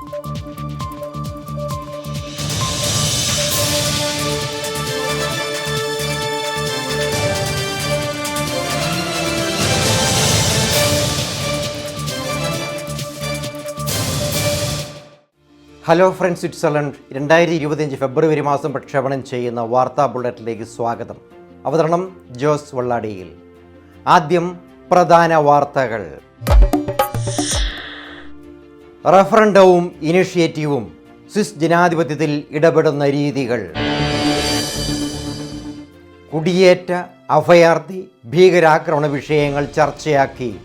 Hello friends Switzerland രണ്ടായിരത്തി ഇരുപത്തിയഞ്ച് ഫെബ്രുവരി മാസം പ്രക്ഷേപണം ചെയ്യുന്ന വാർത്താ ബുള്ളറ്റിലേക്ക് സ്വാഗതം. അവതരണം ജോസ് വള്ളാടിയിൽ. ആദ്യം പ്രധാന വാർത്തകൾ. റഫറൻഡവും ഇനിഷ്യേറ്റീവും സ്വിസ് ജനാധിപത്യത്തിൽ ഇടപെടുന്ന രീതികൾ. കുടിയേറ്റ അഭയാർത്ഥി ഭീകരാക്രമണ വിഷയങ്ങൾ ചർച്ചയാക്കി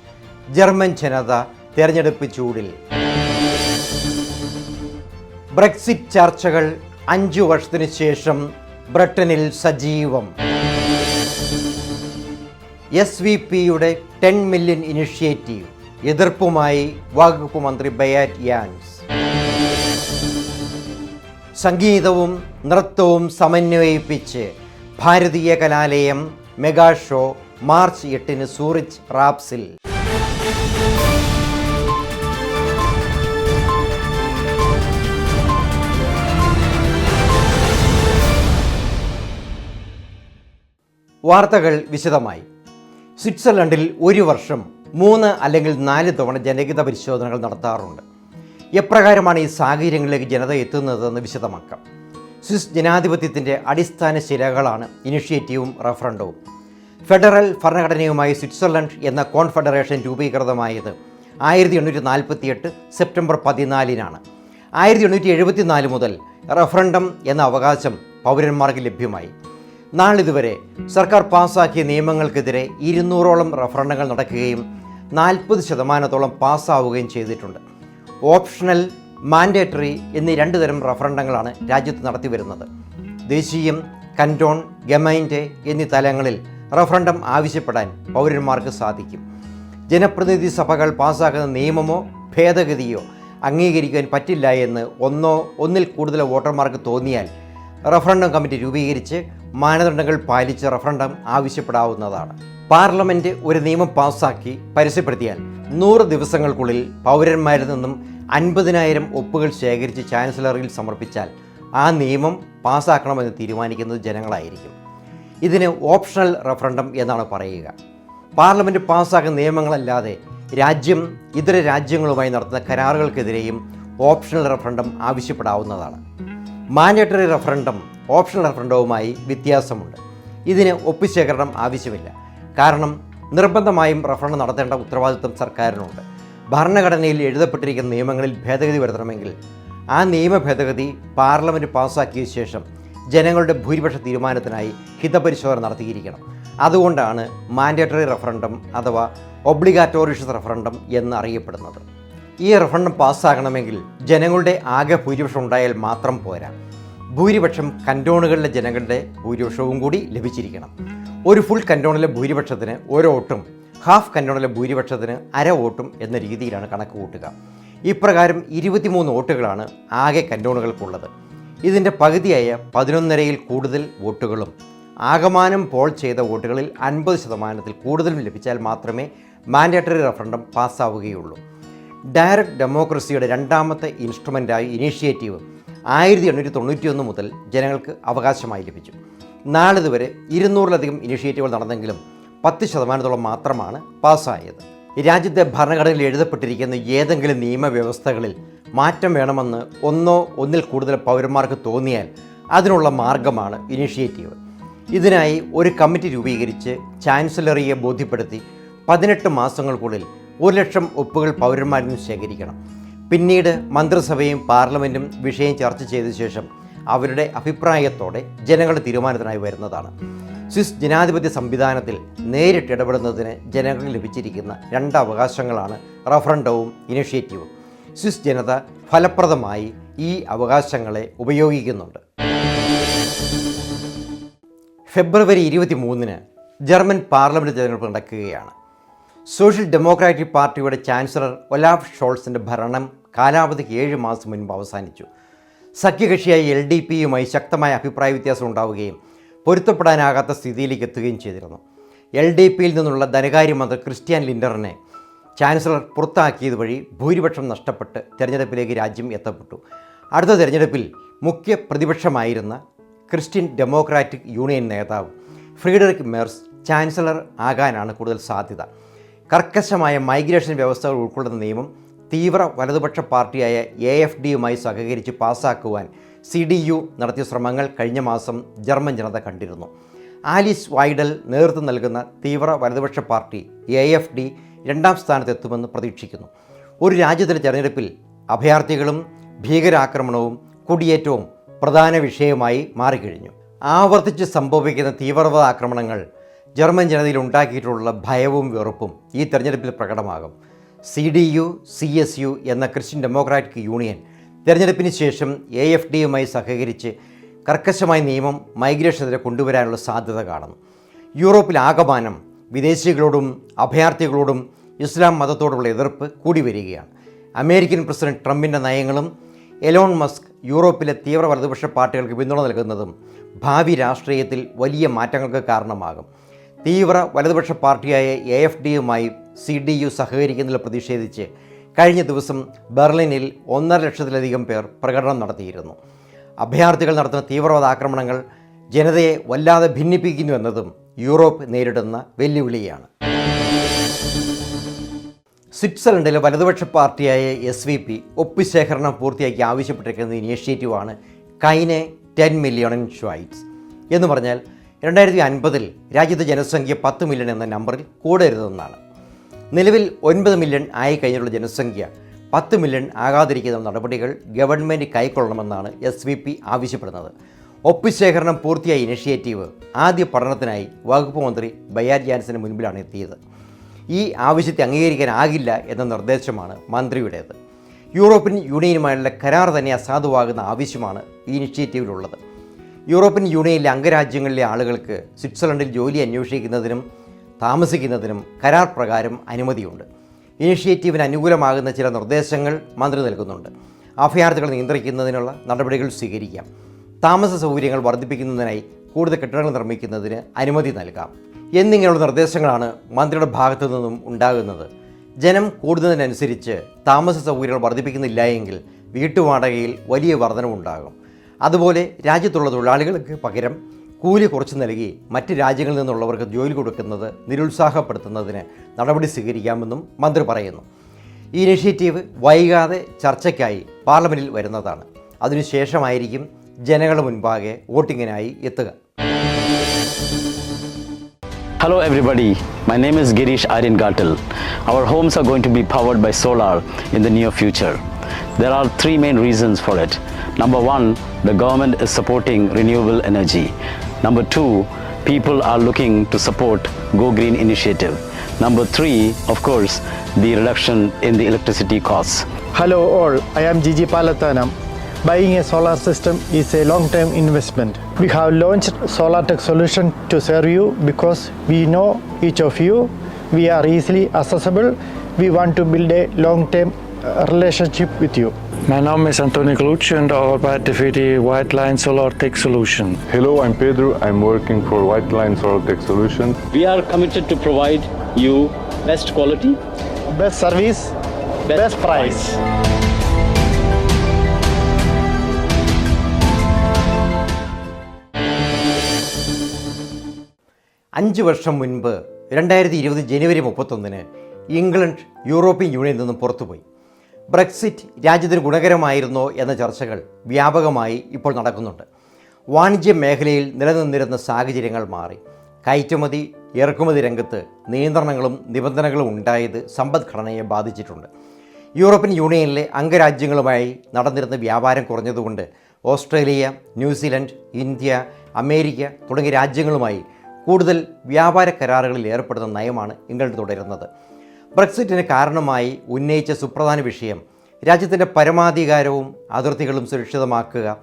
ജർമ്മൻ ജനത തെരഞ്ഞെടുപ്പ് ചൂടിൽ. ബ്രെക്സിറ്റ് ചർച്ചകൾ അഞ്ചു വർഷത്തിനു ശേഷം ബ്രിട്ടനിൽ സജീവം. എസ് വി പിയുടെ ടെൻ മില്യൺ ഇനിഷ്യേറ്റീവ്. എതിർപ്പുമായി വകുപ്പ് മന്ത്രി ബയാറ്റ് യാൻസ്. സംഗീതവും നൃത്തവും സമന്വയിപ്പിച്ച് ഭാരതീയ കലാലയം മെഗാ ഷോ മാർച്ച് എട്ടിന് സൂറിച്ച് റാപ്സിൽ. വാർത്തകൾ വിശദമായി. സ്വിറ്റ്സർലൻഡിൽ ഒരു വർഷം മൂന്ന് അല്ലെങ്കിൽ നാല് തവണ ജനഹിത പരിശോധനകൾ നടത്താറുണ്ട്. എപ്രകാരമാണ് ഈ സാഹചര്യങ്ങളിലേക്ക് ജനത എത്തുന്നതെന്ന് വിശദമാക്കാം. സ്വിസ് ജനാധിപത്യത്തിന്റെ അടിസ്ഥാന ശിലകളാണ് ഇനിഷ്യേറ്റീവും റഫറൻഡവും ഫെഡറൽ ഭരണഘടനയുമായി സ്വിറ്റ്സർലൻഡ് എന്ന കോൺഫെഡറേഷൻ രൂപീകൃതമായത് ആയിരത്തി എണ്ണൂറ്റി നാൽപ്പത്തി എട്ട് സെപ്റ്റംബർ പതിനാലിനാണ്. ആയിരത്തി എണ്ണൂറ്റി എഴുപത്തി നാല് മുതൽ റഫറൻഡം എന്ന അവകാശം പൗരന്മാർക്ക് ലഭ്യമായി. നാളിതുവരെ സർക്കാർ പാസാക്കിയ നിയമങ്ങൾക്കെതിരെ ഇരുന്നൂറോളം റഫറണ്ടങ്ങൾ നടക്കുകയും നാൽപ്പത് ശതമാനത്തോളം പാസ്സാവുകയും ചെയ്തിട്ടുണ്ട്. ഓപ്ഷണൽ മാൻഡേറ്ററി എന്നീ രണ്ട് തരം റഫറണ്ടങ്ങളാണ് രാജ്യത്ത് നടത്തി വരുന്നത്. ദേശീയം കന്റോൺ ഗമൈൻഡ് എന്നീ തലങ്ങളിൽ റഫറണ്ടം ആവശ്യപ്പെടാൻ പൗരന്മാർക്ക് സാധിക്കും. ജനപ്രതിനിധി സഭകൾ പാസ്സാക്കുന്ന നിയമമോ ഭേദഗതിയോ അംഗീകരിക്കാൻ പറ്റില്ല എന്ന് ഒന്നോ ഒന്നിൽ കൂടുതൽ വോട്ടർമാർക്ക് തോന്നിയാൽ റഫറണ്ടം കമ്മിറ്റി രൂപീകരിച്ച് മാനദണ്ഡങ്ങൾ പാലിച്ച് റഫറണ്ടം ആവശ്യപ്പെടാവുന്നതാണ്. പാർലമെന്റ് ഒരു നിയമം പാസാക്കി പരസ്യപ്പെടുത്തിയാൽ നൂറ് ദിവസങ്ങൾക്കുള്ളിൽ പൗരന്മാരിൽ നിന്നും അൻപതിനായിരം ഒപ്പുകൾ ശേഖരിച്ച് ചാൻസലറിൽ സമർപ്പിച്ചാൽ ആ നിയമം പാസ്സാക്കണമെന്ന് തീരുമാനിക്കുന്നത് ജനങ്ങളായിരിക്കും. ഇതിന് ഓപ്ഷണൽ റഫറണ്ടം എന്നാണ് പറയുക. പാർലമെന്റ് പാസ്സാക്കുന്ന നിയമങ്ങളല്ലാതെ രാജ്യം ഇതര രാജ്യങ്ങളുമായി നടത്തുന്ന കരാറുകൾക്കെതിരെയും ഓപ്ഷണൽ റഫറണ്ടം ആവശ്യപ്പെടാവുന്നതാണ്. മാൻഡേറ്ററി റഫറണ്ടം ഓപ്ഷണൽ റഫറൻഡവുമായി വ്യത്യാസമുണ്ട്. ഇതിന് ഒപ്പുശേഖരണം ആവശ്യമില്ല. കാരണം നിർബന്ധമായും റഫറൻഡം നടത്തേണ്ട ഉത്തരവാദിത്വം സർക്കാരിനുണ്ട്. ഭരണഘടനയിൽ എഴുതപ്പെട്ടിരിക്കുന്ന നിയമങ്ങളിൽ ഭേദഗതി വരുത്തണമെങ്കിൽ ആ നിയമ ഭേദഗതി പാർലമെന്റ് പാസ്സാക്കിയ ശേഷം ജനങ്ങളുടെ ഭൂരിപക്ഷ തീരുമാനത്തിനായി ഹിതപരിശോധന നടത്തിയിരിക്കണം. അതുകൊണ്ടാണ് മാൻഡേറ്ററി റഫറൻഡം അഥവാ ഒബ്ലിഗാറ്റോറിഷ്യസ് റഫറൻഡം എന്ന് അറിയപ്പെടുന്നത് ഈ റിഫണ്ട് പാസ്സാകണമെങ്കിൽ ജനങ്ങളുടെ ആകെ ഭൂരിപക്ഷം ഉണ്ടായാൽ മാത്രം പോരാ. ഭൂരിപക്ഷം കന്റോണുകളിലെ ജനങ്ങളുടെ ഭൂരിപക്ഷവും കൂടി ലഭിച്ചിരിക്കണം. ഒരു ഫുൾ കന്റോണിലെ ഭൂരിപക്ഷത്തിന് ഒരു വോട്ടും ഹാഫ് കന്റോണിലെ ഭൂരിപക്ഷത്തിന് അര വോട്ടും എന്ന രീതിയിലാണ് കണക്ക് കൂട്ടുക. ഇപ്രകാരം ഇരുപത്തിമൂന്ന് വോട്ടുകളാണ് ആകെ കന്റോണുകൾക്കുള്ളത് ഇതിന്റെ പകുതിയായ പതിനൊന്നരയിൽ കൂടുതൽ വോട്ടുകളും ആകമാനം പോൾ ചെയ്ത വോട്ടുകളിൽ അൻപത് ശതമാനത്തിൽ കൂടുതലും ലഭിച്ചാൽ മാത്രമേ മാൻഡേറ്ററി റഫറണ്ടം പാസ്സാവുകയുള്ളൂ. ഡയറക്റ്റ് ഡെമോക്രസിയുടെ രണ്ടാമത്തെ ഇൻസ്ട്രുമെന്റായി ഇനീഷ്യേറ്റീവ് ആയിരത്തി എണ്ണൂറ്റി തൊണ്ണൂറ്റിയൊന്ന് മുതൽ ജനങ്ങൾക്ക് അവകാശമായി ലഭിച്ചു. നാളിതുവരെ ഇരുന്നൂറിലധികം ഇനീഷ്യേറ്റീവുകൾ നടന്നെങ്കിലും പത്ത് ശതമാനത്തോളം മാത്രമാണ് പാസ്സായത്. രാജ്യത്തെ ഭരണഘടനയിൽ എഴുതപ്പെട്ടിരിക്കുന്ന ഏതെങ്കിലും നിയമവ്യവസ്ഥകളിൽ മാറ്റം വേണമെന്ന് ഒന്നോ ഒന്നിൽ കൂടുതൽ പൗരന്മാർക്ക് തോന്നിയാൽ അതിനുള്ള മാർഗമാണ് ഇനീഷ്യേറ്റീവ്. ഇതിനായി ഒരു കമ്മിറ്റി രൂപീകരിച്ച് ചാൻസലറിയെ ബോധ്യപ്പെടുത്തി പതിനെട്ട് മാസങ്ങൾക്കുള്ളിൽ ഒരു ലക്ഷം ഒപ്പുകൾ പൗരന്മാരിൽ നിന്ന് ശേഖരിക്കണം. പിന്നീട് മന്ത്രിസഭയും പാർലമെന്റും വിഷയം ചർച്ച ചെയ്ത ശേഷം അവരുടെ അഭിപ്രായത്തോടെ ജനങ്ങളുടെ തീരുമാനത്തിനായി വരുന്നതാണ്. സ്വിസ് ജനാധിപത്യ സംവിധാനത്തിൽ നേരിട്ട് ഇടപെടുന്നതിന് ജനങ്ങൾ ലഭിച്ചിരിക്കുന്ന രണ്ട് അവകാശങ്ങളാണ് റഫറൻഡവും ഇനിഷ്യേറ്റീവും. സ്വിസ് ജനത ഫലപ്രദമായി ഈ അവകാശങ്ങളെ ഉപയോഗിക്കുന്നുണ്ട്. ഫെബ്രുവരി ഇരുപത്തി മൂന്നിന് ജർമ്മൻ പാർലമെന്റ് തിരഞ്ഞെടുപ്പ് നടക്കുകയാണ്. സോഷ്യൽ ഡെമോക്രാറ്റിക് പാർട്ടിയുടെ ചാൻസലർ ഒലാഫ് ഷോൾസിന്റെ ഭരണം കാലാവധിക്ക് ഏഴ് മാസം മുൻപ് അവസാനിച്ചു. സഖ്യകക്ഷിയായ എൽ ഡി പിയുമായി ശക്തമായ അഭിപ്രായ വ്യത്യാസം ഉണ്ടാവുകയും പൊരുത്തപ്പെടാനാകാത്ത സ്ഥിതിയിലേക്ക് എത്തുകയും ചെയ്തിരുന്നു. എൽ ഡി പിയിൽ നിന്നുള്ള ധനകാര്യമന്ത്രി ക്രിസ്ത്യൻ ലിൻഡറിനെ ചാൻസലർ പുറത്താക്കിയത് വഴി ഭൂരിപക്ഷം നഷ്ടപ്പെട്ട് തിരഞ്ഞെടുപ്പിലേക്ക് രാജ്യം എത്തപ്പെട്ടു. അടുത്ത തിരഞ്ഞെടുപ്പിൽ മുഖ്യ പ്രതിപക്ഷമായിരുന്ന ക്രിസ്ത്യൻ ഡെമോക്രാറ്റിക് യൂണിയൻ നേതാവ് ഫ്രീഡറിക് മെർസ് ചാൻസലർ ആകാനാണ് കൂടുതൽ സാധ്യത. കർക്കശമായ മൈഗ്രേഷൻ വ്യവസ്ഥകൾ ഉൾക്കൊള്ളുന്ന നിയമം തീവ്ര വലതുപക്ഷ പാർട്ടിയായ എ എഫ് ഡിയുമായി സഹകരിച്ച് പാസ്സാക്കുവാൻ സി ഡി യു നടത്തിയ ശ്രമങ്ങൾ കഴിഞ്ഞ മാസം ജർമ്മൻ ജനത കണ്ടിരുന്നു. ആലിസ് വൈഡൽ നേതൃത്വം നൽകുന്ന തീവ്ര വലതുപക്ഷ പാർട്ടി എ എഫ് ഡി രണ്ടാം സ്ഥാനത്തെത്തുമെന്ന് പ്രതീക്ഷിക്കുന്നു. ഒരു രാജ്യത്തിന്റെ തെരഞ്ഞെടുപ്പിൽ അഭയാർത്ഥികളും ഭീകരാക്രമണവും കുടിയേറ്റവും പ്രധാന വിഷയമായി മാറിക്കഴിഞ്ഞു. ആവർത്തിച്ച് സംഭവിക്കുന്ന തീവ്രവാദ ആക്രമണങ്ങൾ ജർമ്മൻ ജനതയിൽ ഉണ്ടാക്കിയിട്ടുള്ള ഭയവും വെറുപ്പും ഈ തെരഞ്ഞെടുപ്പിൽ പ്രകടമാകും. C D U C S U എന്ന ക്രിസ്ത്യൻ ഡെമോക്രാറ്റിക് യൂണിയൻ തെരഞ്ഞെടുപ്പിന് ശേഷം എ എഫ് ഡിയുമായി സഹകരിച്ച് കർക്കശമായ നിയമം മൈഗ്രേഷനെതിരെ കൊണ്ടുവരാനുള്ള സാധ്യത കാണുന്നു. യൂറോപ്പിൽ ആകമാനം വിദേശികളോടും അഭയാർത്ഥികളോടും ഇസ്ലാം മതത്തോടുള്ള എതിർപ്പ് കൂടി വരികയാണ്. അമേരിക്കൻ പ്രസിഡന്റ് ട്രംപിന്റെ നയങ്ങളും എലോൺ മസ്ക് യൂറോപ്പിലെ തീവ്ര വലതുപക്ഷ പാർട്ടികൾക്ക് പിന്തുണ നൽകുന്നതും ഭാവി രാഷ്ട്രീയത്തിൽ വലിയ മാറ്റങ്ങൾക്ക് കാരണമാകും. തീവ്ര വലതുപക്ഷ പാർട്ടിയായ എ എഫ് ഡിയുമായി സി ഡി യു സഹകരിക്കുന്നതിൽ പ്രതിഷേധിച്ച് കഴിഞ്ഞ ദിവസം ബെർലിനിൽ ഒന്നര ലക്ഷത്തിലധികം പേർ പ്രകടനം നടത്തിയിരുന്നു. അഭയാർത്ഥികൾ നടത്തുന്ന തീവ്രവാദ ആക്രമണങ്ങൾ ജനതയെ വല്ലാതെ ഭിന്നിപ്പിക്കുന്നു എന്നതും യൂറോപ്പ് നേരിടുന്ന വെല്ലുവിളിയാണ്. സ്വിറ്റ്സർലൻഡിലെ വലതുപക്ഷ പാർട്ടിയായ എസ് വി പി ഒപ്പുശേഖരണം പൂർത്തിയാക്കി ആവശ്യപ്പെട്ടിരിക്കുന്ന ഇനീഷ്യേറ്റീവാണ് കൈനെ ടെൻ മില്യൺ ഷ്വൈറ്റ്സ് എന്ന് പറഞ്ഞാൽ രണ്ടായിരത്തി അൻപതിൽ രാജ്യത്തെ ജനസംഖ്യ പത്ത് മില്യൺ എന്ന നമ്പറിൽ കൂടരുതെന്നാണ്. നിലവിൽ ഒൻപത് മില്യൺ ആയി കഴിഞ്ഞുള്ള ജനസംഖ്യ പത്ത് മില്യൺ ആകാതിരിക്കുന്ന നടപടികൾ ഗവൺമെന്റ് കൈക്കൊള്ളണമെന്നാണ് എസ് വി പി ആവശ്യപ്പെടുന്നത്. ഒപ്പുശേഖരണം പൂർത്തിയായ ഇനിഷ്യേറ്റീവ് ആദ്യ പഠനത്തിനായി വകുപ്പ് മന്ത്രി ബയാർ ജാൻസിന് മുൻപിലാണ് എത്തിയത്. ഈ ആവശ്യത്തെ അംഗീകരിക്കാനാകില്ല എന്ന നിർദ്ദേശമാണ് മന്ത്രിയുടേത്. യൂറോപ്യൻ യൂണിയനുമായുള്ള കരാർ തന്നെ അസാധുവാകുന്ന ആവശ്യമാണ് ഈ ഇനിഷ്യേറ്റീവിലുള്ളത് യൂറോപ്യൻ യൂണിയനിലെ അംഗരാജ്യങ്ങളിലെ ആളുകൾക്ക് സ്വിറ്റ്സർലൻഡിൽ ജോലി അന്വേഷിക്കുന്നതിനും താമസിക്കുന്നതിനും കരാർ പ്രകാരം അനുമതിയുണ്ട്. ഇനിഷ്യേറ്റീവിന് അനുകൂലമാകുന്ന ചില നിർദ്ദേശങ്ങൾ മന്ത്രി നൽകുന്നുണ്ട്. അഭയാർത്ഥികൾ നിയന്ത്രിക്കുന്നതിനുള്ള നടപടികൾ സ്വീകരിക്കാം. താമസ സൗകര്യങ്ങൾ വർദ്ധിപ്പിക്കുന്നതിനായി കൂടുതൽ കെട്ടിടങ്ങൾ നിർമ്മിക്കുന്നതിന് അനുമതി നൽകാം. എന്നിങ്ങനെയുള്ള നിർദ്ദേശങ്ങളാണ് മന്ത്രിയുടെ ഭാഗത്തു നിന്നും ഉണ്ടാകുന്നത്. ജനം കൂടുന്നതിനനുസരിച്ച് താമസ സൗകര്യങ്ങൾ വർദ്ധിപ്പിക്കുന്നില്ല എങ്കിൽ വീട്ടുവാടകയിൽ വലിയ വർധനവുണ്ടാകും. അതുപോലെ രാജ്യത്തുള്ള തൊഴിലാളികൾക്ക് പകരം കൂലി കുറച്ച് നൽകി മറ്റ് രാജ്യങ്ങളിൽ നിന്നുള്ളവർക്ക് ജോലി കൊടുക്കുന്നത് നിരുത്സാഹപ്പെടുത്തുന്നതിന് നടപടി സ്വീകരിക്കാമെന്നും മന്ത്രി പറയുന്നു ഈ ഇനിഷ്യേറ്റീവ് വൈകാതെ ചർച്ചയ്ക്കായി പാർലമെന്റിൽ വരുന്നതാണ് അതിനുശേഷമായിരിക്കും ജനങ്ങൾ മുൻപാകെ വോട്ടിങ്ങിനായി എത്തുക Hello everybody, my name is Girish Aryan Gatal. Our homes are going to be powered by solar in the near future. There are three main reasons for it. Number one, the government is supporting renewable energy. Number two, people are looking to support Go Green initiative. Number three, of course, the reduction in the electricity costs. Hello all, I am Gigi Palathanam. Buying a solar system is a long-term investment. We have launched Solar Tech solution to serve you because we know each of you. We are easily accessible. We want to build a long-term relationship with you. My name is Antonio Colucci and I arbeid voor de White Line Solar Tech Solution. Hello, I'm Pedro. I'm working for White Line Solar Tech Solution. We are committed to provide you best quality Best service, best, price. അഞ്ച് വർഷം മുൻപ് രണ്ടായിരത്തി ഇരുപത് ജനുവരി മുപ്പത്തൊന്നിന് England European യൂണിയനിൽ നിന്നും പുറത്തുപോയി Brexit രാജ്യത്തിന് ഗുണകരമായിരുന്നോ എന്ന ചർച്ചകൾ വ്യാപകമായി ഇപ്പോൾ നടക്കുന്നുണ്ട്. വാണിജ്യ മേഖലയിൽ നിലനിന്നിരുന്ന സാഹചര്യങ്ങൾ മാറി. കയറ്റുമതി ഇറക്കുമതി രംഗത്ത് നിയന്ത്രണങ്ങളും നിബന്ധനകളും ഉണ്ടായത് സമ്പദ്ഘടനയെ ബാധിച്ചിട്ടുണ്ട്. യൂറോപ്യൻ യൂണിയനിലെ അംഗരാജ്യങ്ങളുമായി നടന്നിരുന്ന വ്യാപാരം കുറഞ്ഞതുകൊണ്ട് Australia New Zealand India America തുടങ്ങിയ രാജ്യങ്ങളുമായി കൂടുതൽ വ്യാപാര കരാറുകളിൽ ഏർപ്പെടുന്ന നയമാണ് ഇംഗ്ലണ്ട് തുടരുന്നത്. ബ്രെക്സിറ്റിന് കാരണമായി ഉന്നയിച്ച സുപ്രധാന വിഷയം രാജ്യത്തിന്റെ പരമാധികാരവും അതിർത്തികളും സുരക്ഷിതമാക്കുക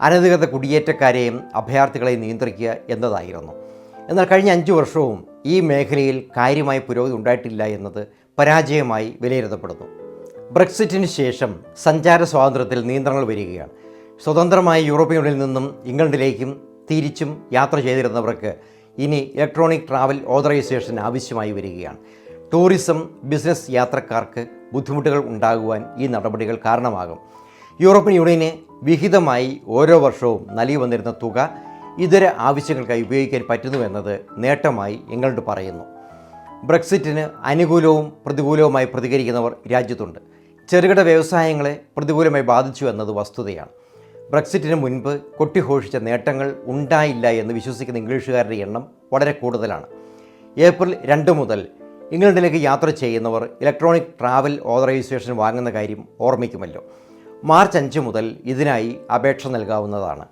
അനധികൃത കുടിയേറ്റക്കാരെയും അഭയാർത്ഥികളെയും നിയന്ത്രിക്കുക എന്നതായിരുന്നു. എന്നാൽ കഴിഞ്ഞ അഞ്ച് വർഷവും ഈ മേഖലയിൽ കാര്യമായ പുരോഗതി ഉണ്ടായിട്ടില്ല എന്നത് പരാജയമായി വിലയിരുത്തപ്പെടുന്നു. ബ്രെക്സിറ്റിന് ശേഷം സഞ്ചാര സ്വാതന്ത്ര്യത്തിൽ നിയന്ത്രണങ്ങൾ വരികയാണ്. സ്വതന്ത്രമായ യൂറോപ്യൻ യൂണിയനിൽ നിന്നും ഇംഗ്ലണ്ടിലേക്കും തിരിച്ചും യാത്ര ചെയ്തിരുന്നവർക്ക് ഇനി ഇലക്ട്രോണിക് ട്രാവൽ ഓതറൈസേഷൻ ആവശ്യമായി വരികയാണ്. ടൂറിസം ബിസിനസ് യാത്രക്കാർക്ക് ബുദ്ധിമുട്ടുകൾ ഉണ്ടാകുവാൻ ഈ നടപടികൾ കാരണമാകും. യൂറോപ്യൻ യൂണിയന് വിഹിതമായി ഓരോ വർഷവും നൽകി വന്നിരുന്ന തുക ഇതര ആവശ്യങ്ങൾക്കായി ഉപയോഗിക്കാൻ പറ്റുന്നുവെന്നത് നേട്ടമായി ഇംഗ്ലണ്ട് പറയുന്നു. ബ്രെക്സിറ്റിന് അനുകൂലവും പ്രതികൂലവുമായി പ്രതികരിക്കുന്നവർ രാജ്യത്തുണ്ട്. ചെറുകിട വ്യവസായങ്ങളെ പ്രതികൂലമായി ബാധിച്ചു എന്നത് വസ്തുതയാണ്. ബ്രെക്സിറ്റിന് മുൻപ് കൊട്ടിഘോഷിച്ച നേട്ടങ്ങൾ ഉണ്ടായില്ല എന്ന് വിശ്വസിക്കുന്ന ഇംഗ്ലീഷുകാരുടെ എണ്ണം വളരെ കൂടുതലാണ്. ഏപ്രിൽ രണ്ട് മുതൽ ഇംഗ്ലണ്ടിലേക്ക് യാത്ര ചെയ്യുന്നവർ ഇലക്ട്രോണിക് ട്രാവൽ ഓതറൈസേഷൻ വാങ്ങുന്ന കാര്യം ഓർമ്മിക്കുമല്ലോ. മാർച്ച് അഞ്ച് മുതൽ ഇതിനായി അപേക്ഷ നൽകാവുന്നതാണ്.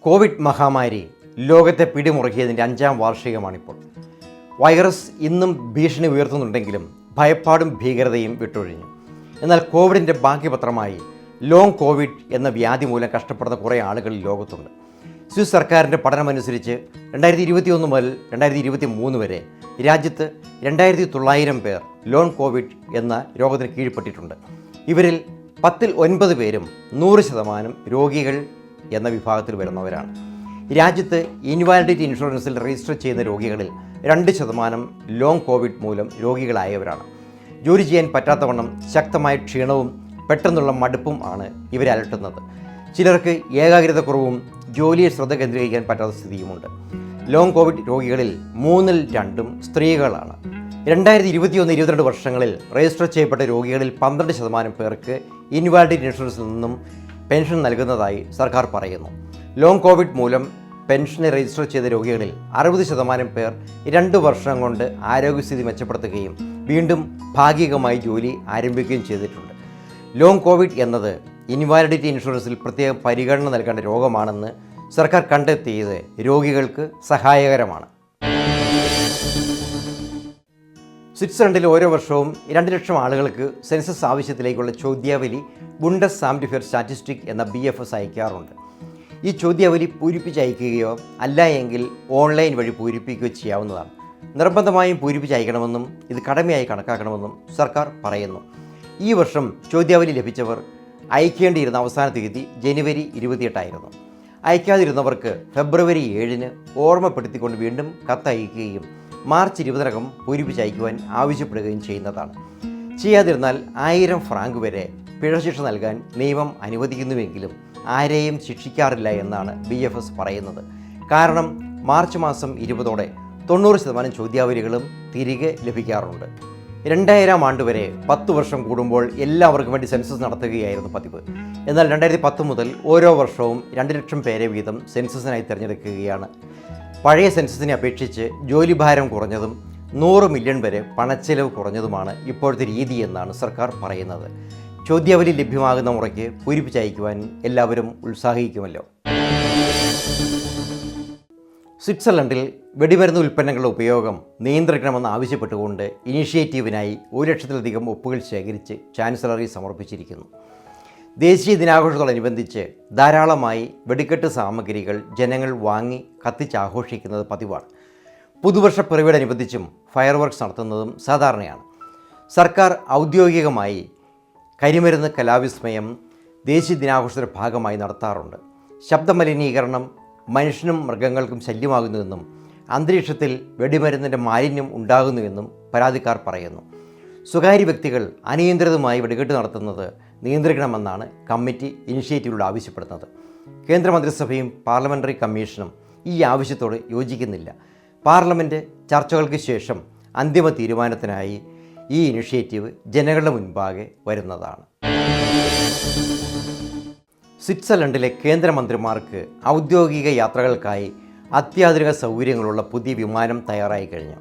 കോവിഡ് മഹാമാരി ലോകത്തെ പിടിമുറുക്കിയതിന്റെ അഞ്ചാം വാർഷികമാണിപ്പോൾ. വൈറസ് ഇന്നും ഭീഷണി ഉയർത്തുന്നുണ്ടെങ്കിലും ഭയപ്പാടും ഭീകരതയും വിട്ടൊഴിഞ്ഞു. എന്നാൽ കോവിഡിന്റെ ബാക്കിപത്രമായി ലോങ് കോവിഡ് എന്ന വ്യാധി മൂലം കഷ്ടപ്പെടുന്ന കുറേ ആളുകൾ ലോകത്തുണ്ട്. സ്വിസ് സർക്കാരിന്റെ പഠനമനുസരിച്ച് രണ്ടായിരത്തി ഇരുപത്തി ഒന്ന് മുതൽ രണ്ടായിരത്തി ഇരുപത്തി മൂന്ന് വരെ രാജ്യത്ത് രണ്ടായിരത്തി തൊള്ളായിരം പേർ ലോൺ കോവിഡ് എന്ന രോഗത്തിന് കീഴ്പ്പെട്ടിട്ടുണ്ട്. ഇവരിൽ പത്തിൽ ഒൻപത് പേരും നൂറ് ശതമാനം രോഗികൾ എന്ന വിഭാഗത്തിൽ വരുന്നവരാണ്. രാജ്യത്ത് ഇൻവാലിഡിറ്റി ഇൻഷുറൻസിൽ രജിസ്റ്റർ ചെയ്യുന്ന രോഗികളിൽ രണ്ട് ശതമാനം ലോങ് കോവിഡ് മൂലം രോഗികളായവരാണ്. ജോലി ചെയ്യാൻ പറ്റാത്തവണ്ണം ശക്തമായ ക്ഷീണവും പെട്ടെന്നുള്ള മടുപ്പും ആണ് ഇവരെ അലട്ടുന്നത്. ചിലർക്ക് ഏകാഗ്രതക്കുറവും ജോലിയിൽ ശ്രദ്ധ കേന്ദ്രീകരിക്കാൻ പറ്റാത്ത സ്ഥിതിയുമുണ്ട്. ലോങ് കോവിഡ് രോഗികളിൽ മൂന്നിൽ രണ്ടും സ്ത്രീകളാണ്. രണ്ടായിരത്തി ഇരുപത്തിയൊന്ന് ഇരുപത്തിരണ്ട് വർഷങ്ങളിൽ രജിസ്റ്റർ ചെയ്യപ്പെട്ട രോഗികളിൽ പന്ത്രണ്ട് ശതമാനം പേർക്ക് ഇൻവാലിഡിറ്റി ഇൻഷുറൻസിൽ നിന്നും പെൻഷൻ നൽകുന്നതായി സർക്കാർ പറയുന്നു. ലോങ് കോവിഡ് മൂലം പെൻഷന് രജിസ്റ്റർ ചെയ്ത രോഗികളിൽ അറുപത് ശതമാനം പേർ രണ്ട് വർഷം കൊണ്ട് ആരോഗ്യസ്ഥിതി മെച്ചപ്പെടുത്തുകയും വീണ്ടും ഭാഗികമായി ജോലി ആരംഭിക്കുകയും ചെയ്തിട്ടുണ്ട്. ലോങ് കോവിഡ് എന്നത് ഇൻവാലിഡിറ്റി ഇൻഷുറൻസിൽ പ്രത്യേക പരിഗണന നൽകേണ്ട രോഗമാണെന്ന് സർക്കാർ കണ്ടെത്തിയത് രോഗികൾക്ക് സഹായകരമാണ്. സ്വിറ്റ്സർലൻഡിൽ ഓരോ വർഷവും രണ്ട് ലക്ഷം ആളുകൾക്ക് സെൻസസ് ആവശ്യത്തിലേക്കുള്ള ചോദ്യാവലി ബുണ്ടസ് സാംഡിഫെയർ സ്റ്റാറ്റിസ്റ്റിക് എന്ന ബി എഫ് എസ് അയക്കാറുണ്ട്. ഈ ചോദ്യാവലി പൂരിപ്പിച്ച് അയക്കുകയോ അല്ല എങ്കിൽ ഓൺലൈൻ വഴി പൂരിപ്പിക്കുകയോ ചെയ്യാവുന്നതാണ്. നിർബന്ധമായും പൂരിപ്പിച്ച് അയക്കണമെന്നും ഇത് കടമയായി കണക്കാക്കണമെന്നും സർക്കാർ പറയുന്നു. ഈ വർഷം ചോദ്യാവലി ലഭിച്ചവർ അയക്കേണ്ടിയിരുന്ന അവസാന തീയതി ജനുവരി ഇരുപത്തിയെട്ടായിരുന്നു. അയക്കാതിരുന്നവർക്ക് ഫെബ്രുവരി ഏഴിന് ഓർമ്മപ്പെടുത്തിക്കൊണ്ട് വീണ്ടും കത്തയക്കുകയും മാർച്ച് ഇരുപതിനകം പൂരിപ്പിച്ച് അയക്കുവാൻ ആവശ്യപ്പെടുകയും ചെയ്യുന്നതാണ്. ചെയ്യാതിരുന്നാൽ ആയിരം ഫ്രാങ്ക് വരെ പിഴശിക്ഷ നൽകാൻ നിയമം അനുവദിക്കുന്നുവെങ്കിലും ആരെയും ശിക്ഷിക്കാറില്ല എന്നാണ് ബി എഫ് എസ് പറയുന്നത്. കാരണം മാർച്ച് മാസം ഇരുപതോടെ തൊണ്ണൂറ് ശതമാനം ചോദ്യാവലികളും തിരികെ ലഭിക്കാറുണ്ട്. രണ്ടായിരം ആണ്ട് വരെ പത്ത് വർഷം കൂടുമ്പോൾ എല്ലാവർക്കും വേണ്ടി സെൻസസ് നടത്തുകയായിരുന്നു പതിവ്. എന്നാൽ രണ്ടായിരത്തി പത്ത് മുതൽ ഓരോ വർഷവും രണ്ട് ലക്ഷം പേരെ വീതം സെൻസസിനായി തിരഞ്ഞെടുക്കുകയാണ്. പഴയ സെൻസസിനെ അപേക്ഷിച്ച് ജോലിഭാരം കുറഞ്ഞതും നൂറ് മില്യൺ വരെ പണച്ചെലവ് കുറഞ്ഞതുമാണ് ഇപ്പോഴത്തെ രീതി എന്നാണ് സർക്കാർ പറയുന്നത്. ചോദ്യാവലി ലഭ്യമാകുന്ന മുറയ്ക്ക് പൂരിപ്പിച്ചയക്കുവാൻ എല്ലാവരും ഉത്സാഹിക്കുമല്ലോ. സ്വിറ്റ്സർലൻഡിൽ വെടിമരുന്ന് ഉൽപ്പന്നങ്ങളുടെ ഉപയോഗം നിയന്ത്രിക്കണമെന്ന് ആവശ്യപ്പെട്ടുകൊണ്ട് ഇനീഷ്യേറ്റീവിനായി ഒരു ലക്ഷത്തിലധികം ഒപ്പുകൾ ശേഖരിച്ച് ചാൻസലറി സമർപ്പിച്ചിരിക്കുന്നു. ദേശീയ ദിനാഘോഷത്തോടനുബന്ധിച്ച് ധാരാളമായി വെടിക്കെട്ട് സാമഗ്രികൾ ജനങ്ങൾ വാങ്ങി കത്തിച്ചാഘോഷിക്കുന്നത് പതിവാണ്. പുതുവർഷ പിറവിയോടനുബന്ധിച്ചും ഫയർ വർക്ക്സ് നടത്തുന്നതും സാധാരണയാണ്. സർക്കാർ ഔദ്യോഗികമായി കരിമരുന്ന് കലാവിസ്മയം ദേശീയ ദിനാഘോഷത്തിന്റെ ഭാഗമായി നടത്താറുണ്ട്. ശബ്ദമലിനീകരണം മനുഷ്യനും മൃഗങ്ങൾക്കും ശല്യമാകുന്നുവെന്നും അന്തരീക്ഷത്തിൽ വെടിമരുന്നിന്റെ മാലിന്യം ഉണ്ടാകുന്നുവെന്നും പരാതിക്കാർ പറയുന്നു. സ്വകാര്യ വ്യക്തികൾ അനിയന്ത്രിതമായി വെടിക്കെട്ട് നടത്തുന്നത് നിയന്ത്രിക്കണമെന്നാണ് കമ്മിറ്റി ഇനിഷ്യേറ്റീവിലൂടെ ആവശ്യപ്പെടുന്നത്. കേന്ദ്രമന്ത്രിസഭയും പാർലമെന്ററി കമ്മീഷനും ഈ ആവശ്യത്തോട് യോജിക്കുന്നില്ല. പാർലമെന്റ് ചർച്ചകൾക്ക് ശേഷം അന്തിമ തീരുമാനത്തിനായി ഈ ഇനിഷ്യേറ്റീവ് ജനങ്ങളുടെ മുൻപാകെ വരുന്നതാണ്. സ്വിറ്റ്സർലൻഡിലെ കേന്ദ്രമന്ത്രിമാർക്ക് ഔദ്യോഗിക യാത്രകൾക്കായി അത്യാധുനിക സൗകര്യങ്ങളുള്ള പുതിയ വിമാനം തയ്യാറായി കഴിഞ്ഞു.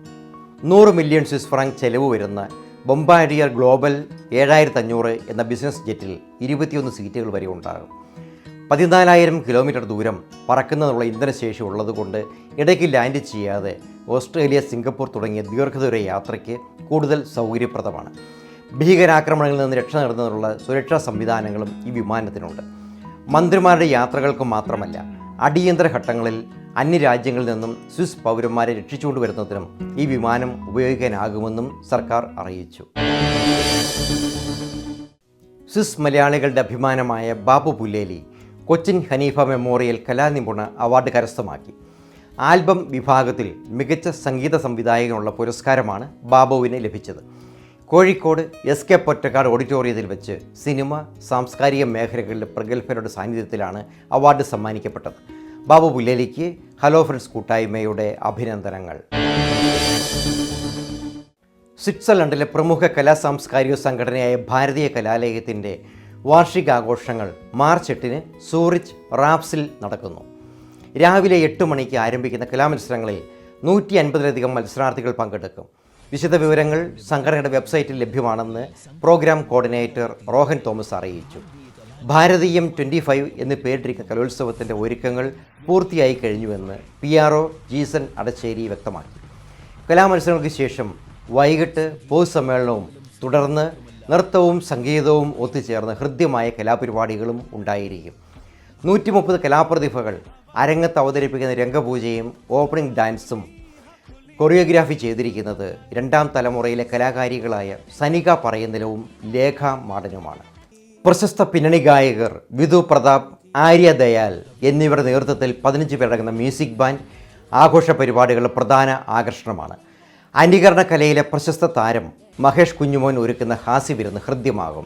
നൂറ് മില്യൺ സ്വിസ് ഫ്രാങ്ക് ചെലവ് വരുന്ന ബൊംബാരിയർ ഗ്ലോബൽ ഏഴായിരത്തി അഞ്ഞൂറ് എന്ന ബിസിനസ് ജെറ്റിൽ ഇരുപത്തിയൊന്ന് സീറ്റുകൾ വരെ ഉണ്ടാകും. പതിനാലായിരം കിലോമീറ്റർ ദൂരം പറക്കുന്നതിനുള്ള ഇന്ധനശേഷി ഉള്ളതുകൊണ്ട് ഇടയ്ക്ക് ലാൻഡ് ചെയ്യാതെ ഓസ്ട്രേലിയ സിംഗപ്പൂർ തുടങ്ങിയ ദീർഘദൂര യാത്രയ്ക്ക് കൂടുതൽ സൗകര്യപ്രദമാണ്. ഭീകരാക്രമണങ്ങളിൽ നിന്ന് രക്ഷ നേടുന്നതിനുള്ള സുരക്ഷാ സംവിധാനങ്ങളും ഈ വിമാനത്തിനുണ്ട്. മന്ത്രിമാരുടെ യാത്രകൾക്ക് മാത്രമല്ല അടിയന്തര ഘട്ടങ്ങളിൽ അന്യരാജ്യങ്ങളിൽ നിന്നും സ്വിസ് പൗരന്മാരെ രക്ഷിച്ചുകൊണ്ടുവരുന്നതിനും ഈ വിമാനം ഉപയോഗിക്കാനാകുമെന്നും സർക്കാർ അറിയിച്ചു. സ്വിസ് മലയാളികളുടെ അഭിമാനമായ ബാബു പുല്ലേലി കൊച്ചിൻ ഹനീഫ മെമ്മോറിയൽ കലാനിപുണ അവാർഡ് കരസ്ഥമാക്കി. ആൽബം വിഭാഗത്തിൽ മികച്ച സംഗീത സംവിധായകനുള്ള പുരസ്കാരമാണ് ബാബുവിന് ലഭിച്ചത്. കോഴിക്കോട് എസ് കെ പൊറ്റക്കാട് ഓഡിറ്റോറിയത്തിൽ വെച്ച് സിനിമ സാംസ്കാരിക മേഖലകളിലെ പ്രഗത്ഭരുടെ സാന്നിധ്യത്തിലാണ് അവാർഡ് സമ്മാനിക്കപ്പെട്ടത്. ബാബു പുല്ലേലിക്ക് ഹലോ ഫ്രണ്ട്സ് കൂട്ടായ്മയുടെ അഭിനന്ദനങ്ങൾ. സ്വിറ്റ്സർലൻഡിലെ പ്രമുഖ കലാ സാംസ്കാരിക സംഘടനയായ ഭാരതീയ കലാലയത്തിന്റെ വാർഷികാഘോഷങ്ങൾ മാർച്ച് എട്ടിന് സൂറിച്ച് റാപ്സിൽ നടക്കുന്നു. രാവിലെ എട്ട് മണിക്ക് ആരംഭിക്കുന്ന കലാമത്സരങ്ങളിൽ നൂറ്റി അൻപതിലധികം മത്സരാർത്ഥികൾ പങ്കെടുക്കും. വിശദവിവരങ്ങൾ സംഘടനയുടെ വെബ്സൈറ്റിൽ ലഭ്യമാണെന്ന് പ്രോഗ്രാം കോർഡിനേറ്റർ റോഹൻ തോമസ് അറിയിച്ചു. ഭാരതീയം ട്വന്റി ഫൈവ് എന്ന് പേരിട്ടിരിക്കുന്ന കലോത്സവത്തിന്റെ ഒരുക്കങ്ങൾ പൂർത്തിയായി കഴിഞ്ഞുവെന്ന് P R O Jeesan Adacheri വ്യക്തമാക്കി. കലാമത്സരങ്ങൾക്ക് ശേഷം വൈകിട്ട് പൊതുസമ്മേളനവും തുടർന്ന് നൃത്തവും സംഗീതവും ഒത്തുചേർന്ന് ഹൃദ്യമായ കലാപരിപാടികളും ഉണ്ടായിരിക്കും. നൂറ്റി മുപ്പത് കലാപ്രതിഭകൾ അരങ്ങത്ത് അവതരിപ്പിക്കുന്ന രംഗപൂജയും ഓപ്പണിംഗ് ഡാൻസും കൊറിയോഗ്രാഫി ചെയ്തിരിക്കുന്നത് രണ്ടാം തലമുറയിലെ കലാകാരികളായ സനിക പറയുന്നലവും ലേഖ മാടനുമാണ്. പ്രശസ്ത പിന്നണി ഗായകർ വിധു പ്രതാപ് ആര്യ ദയാൽ എന്നിവരുടെ നേതൃത്വത്തിൽ പതിനഞ്ച് പേരടങ്ങുന്ന മ്യൂസിക് ബാൻഡ് ആഘോഷ പരിപാടികളുടെ പ്രധാന ആകർഷണമാണ്. അനുകരണ കലയിലെ പ്രശസ്ത താരം മഹേഷ് കുഞ്ഞുമോൻ ഒരുക്കുന്ന ഹാസ്യവിരുന്ന് ഹൃദ്യമാകും.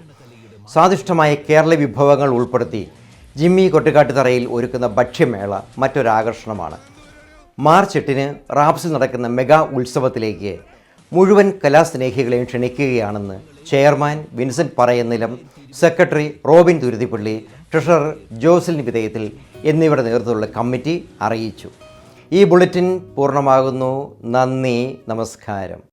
സ്വാദിഷ്ടമായ കേരള വിഭവങ്ങൾ ഉൾപ്പെടുത്തി ജിമ്മി കൊട്ടുകാട്ടുതറയിൽ ഒരുക്കുന്ന ഭക്ഷ്യമേള മറ്റൊരാകർഷണമാണ്. മാർച്ച് എട്ടിന് റാപ്സിൽ നടക്കുന്ന മെഗാ ഉത്സവത്തിലേക്ക് മുഴുവൻ കലാസ്നേഹികളെയും ക്ഷണിക്കുകയാണെന്ന് chairman Vincent Parayannilam secretary Robin Thuruthippally treasurer Josil Vidheyathil എന്നിവരുടെ നേതൃത്വത്തിലുള്ള കമ്മിറ്റി അറിയിച്ചു. ഈ ബുള്ളറ്റിൻ പൂർണമാകുന്നു. നന്ദി. നമസ്കാരം.